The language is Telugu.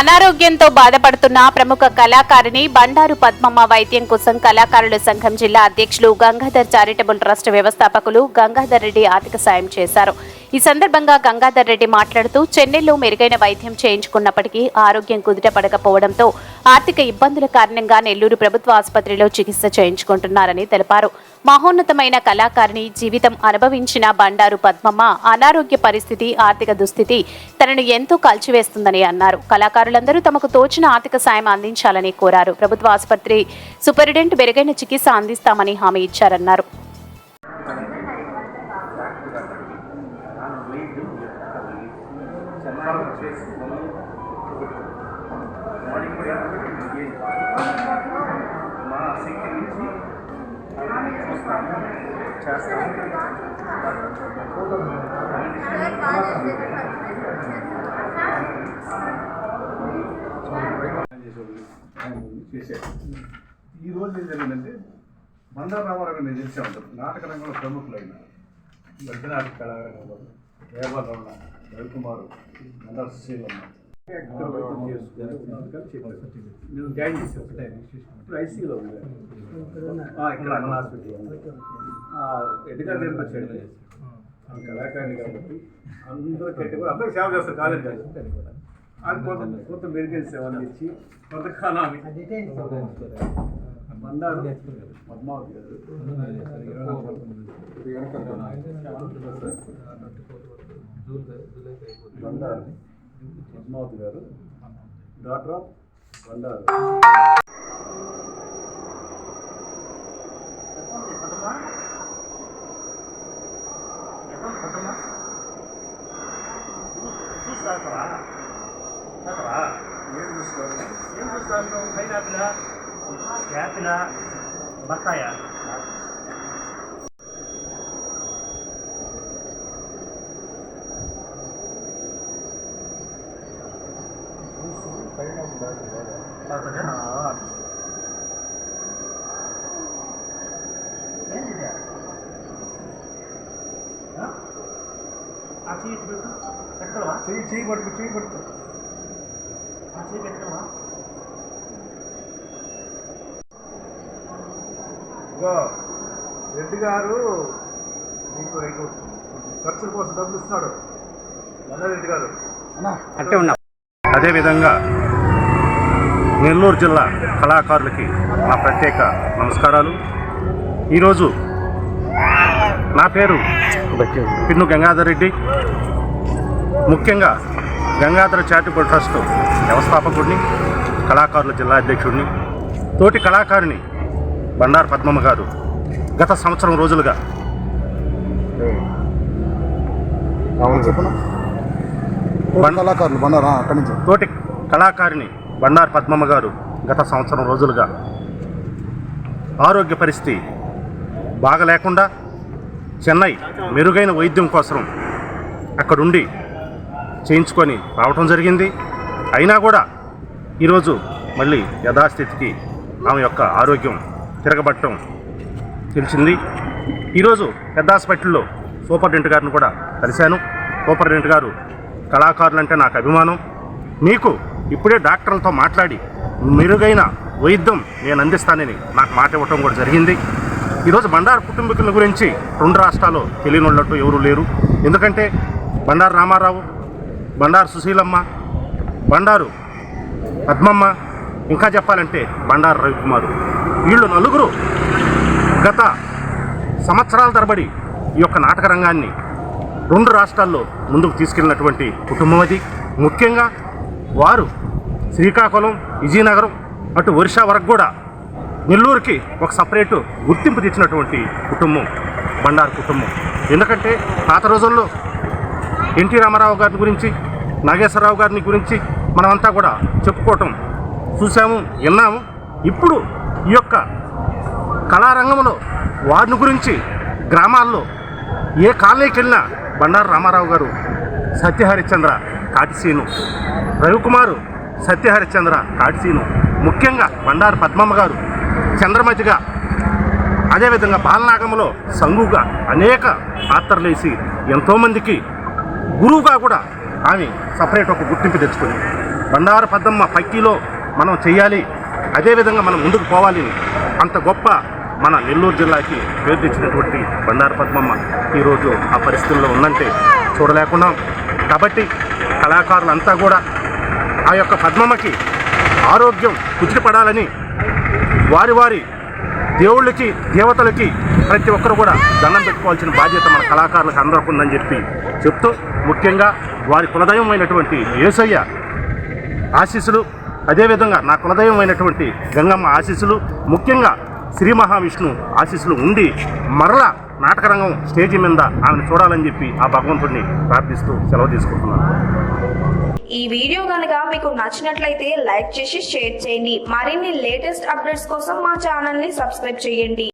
అనారోగ్యంతో బాధపడుతున్న ప్రముఖ కళాకారిణి బండారు పద్మమ్మ వైద్యం కోసం కళాకారుల సంఘం జిల్లా అధ్యక్షులు గంగాధర్ చారిటబుల్ ట్రస్ట్ వ్యవస్థాపకులు గంగాధర్ రెడ్డి ఆర్థిక సాయం చేశారు. ఈ సందర్భంగా గంగాధర్ రెడ్డి మాట్లాడుతూ చెన్నైలో మెరుగైన వైద్యం చేయించుకున్నప్పటికీ ఆరోగ్యం కుదుట పడకపోవడంతో ఆర్థిక ఇబ్బందుల కారణంగా నెల్లూరు ప్రభుత్వ ఆసుపత్రిలో చికిత్స చేయించుకుంటున్నారని తెలిపారు. మహోన్నతమైన కళాకారిణి జీవితం అనుభవించిన బండారు పద్మమ్మ అనారోగ్య పరిస్థితి ఆర్థిక దుస్థితి తనను ఎంతో కలిచివేస్తుందని అన్నారు. కళాకారులందరూ తమకు తోచిన ఆర్థిక సాయం అందించాలని కోరారు. ప్రభుత్వ ఆసుపత్రి సూపరింటెండెంట్ మెరుగైన చికిత్స అందిస్తామని హామీ ఇచ్చారన్నారు. చూస్తాము చేస్తాము చేశారు ఏం జరిగిందంటే బండారు రామారావు గారు నేను తెలిసే ఉంటాను నాటక రంగంలో ప్రముఖులైన గడ్డనాటక కళారంగంలో వేబల్ రమణ రవికుమారు బండారు సుశీలమ్మ నేను జాయిన్ చేసి ఒకటే ఇప్పుడు ఐసీలో ఇక్కడ అన్న హాస్పిటల్ ఎడ్గారు నేను వచ్చాడు కాబట్టి అందరూ కట్టి కూడా అందరూ సేవ చేస్తారు కాదని కాదు అది కొంత కొంత మెరుగైన సేవ అందించి కొంతకాలం మందారు పద్మావతి గారు బండారు. పద్మావతి గారు డాక్టర్ ఆఫ్ బండారు చూస్తారా ఏం చూస్తారు ఏం చూస్తారు పైనాపిలా యాపిలా బత్తాయ ఆ? చెయ్యి పెట్టు. పెట్టవా పట్టుకు చెయ్యి పట్టుకు ఆ పెట్టవా రెడ్డి గారు మీకు ఇటు ఖర్చుల కోసం డబ్బులు ఇస్తున్నాడు. రెడ్డి గారు. అంటే ఉన్నా. అదేవిధంగా నెల్లూరు జిల్లా కళాకారులకి నా ప్రత్యేక నమస్కారాలు. ఈరోజు నా పేరు పిన్ను గంగాధర్ రెడ్డి. ముఖ్యంగా గంగాధర చారిటబుల్ ట్రస్ట్ వ్యవస్థాపకుడిని కళాకారుల జిల్లా అధ్యక్షుడిని తోటి కళాకారిణి బండారు పద్మమ్మ గారు గత సంవత్సరం రోజులుగా. తోటి కళాకారులు బండారా అక్కడి నుంచి. తోటి కళాకారిణి బండారు పద్మమ్మ గారు గత సంవత్సరం రోజులుగా ఆరోగ్య పరిస్థితి బాగలేకుండా చెన్నై మెరుగైన వైద్యం కోసం అక్కడుండి చేయించుకొని రావటం జరిగింది. అయినా కూడా ఈరోజు మళ్ళీ యథాస్థితికి ఆమె యొక్క ఆరోగ్యం తిరగబట్టడం తెలిసింది. ఈరోజు పెద్ద హాస్పిటల్లో సూపరింటెండెంట్ గారిని కూడా కలిశాను. సూపరింటెండెంట్ గారు కళాకారులంటే నాకు అభిమానం. మీకు ఇప్పుడే డాక్టర్లతో మాట్లాడి మెరుగైన వైద్యం నేను అందిస్తానని నాకు మాట ఇవ్వటం కూడా జరిగింది. ఈరోజు బండారు కుటుంబీకుల గురించి రెండు రాష్ట్రాల్లో తెలియనోళ్ళట్టు ఎవరు లేరు. ఎందుకంటే బండారు రామారావు బండారు సుశీలమ్మ బండారు పద్మమ్మ ఇంకా చెప్పాలంటే బండారు రవికుమారు. వీళ్ళు నలుగురు గత సంవత్సరాల తరబడి ఈ యొక్క నాటక రంగాన్ని రెండు రాష్ట్రాల్లో ముందుకు తీసుకెళ్ళినటువంటి కుటుంబం అది. ముఖ్యంగా వారు శ్రీకాకుళం విజయనగరం అటు ఒరిషా వరకు కూడా నెల్లూరుకి ఒక సపరేటు గుర్తింపు తెచ్చినటువంటి కుటుంబం బండారు కుటుంబం. ఎందుకంటే పాత రోజుల్లో ఎన్టీ రామారావు గారి గురించి నాగేశ్వరరావు గారిని గురించి మనమంతా కూడా చెప్పుకోవటం చూసాము విన్నాము. ఇప్పుడు ఈ యొక్క కళారంగంలో వారిని గురించి గ్రామాల్లో ఏ కాలనీకి వెళ్ళినా బండారు రామారావు గారు సత్యహరిశ్చంద్ర కాటిసీను. రవికుమారు సత్యహరిశ్చంద్ర కాటిసీను. ముఖ్యంగా బండారు పద్మమ్మ గారు చంద్రమతిగా. అదేవిధంగా బాలనాగంలో సంగుగా అనేక పాత్రలు వేసి ఎంతోమందికి గురువుగా కూడా ఆమె సపరేట్ ఒక గుర్తింపు తెచ్చుకుంది. బండారు పద్మమ్మ పక్కీలో మనం చేయాలి అదేవిధంగా మనం ముందుకు పోవాలి. అంత గొప్ప మన నెల్లూరు జిల్లాకి పేరు తెచ్చినటువంటి బండారు పద్మమ్మ ఈరోజు ఆ పరిస్థితుల్లో ఉందంటే చూడలేకున్నాం. కాబట్టి కళాకారులంతా కూడా ఆ యొక్క పద్మమ్మకి ఆరోగ్యం కుదిరిపడాలని వారి వారి దేవుళ్ళకి దేవతలకి ప్రతి ఒక్కరు కూడా దండం పెట్టుకోవాల్సిన బాధ్యత మన కళాకారులకు అందరికి ఉందని చెప్పి చెప్తూ ముఖ్యంగా వారి కులదయమైనటువంటి యేసయ్య ఆశీస్సులు అదేవిధంగా నా కులదయమైనటువంటి గంగమ్మ ఆశీస్సులు ముఖ్యంగా శ్రీ మహావిష్ణు ఆశీస్సులు ఉండి మరల నాటకరంగం స్టేజ్ మీద ఆమెను చూడాలని చెప్పి ఆ భగవంతుడిని ప్రార్థిస్తూ సెలవు తీసుకుంటున్నాను. ఈ వీడియో కనుక మీకు నచ్చినట్లయితే లైక్ చేసి షేర్ చేయండి. మరిన్ని లేటెస్ట్ అప్డేట్స్ కోసం మా ఛానల్ని సబ్స్క్రైబ్ చేయండి.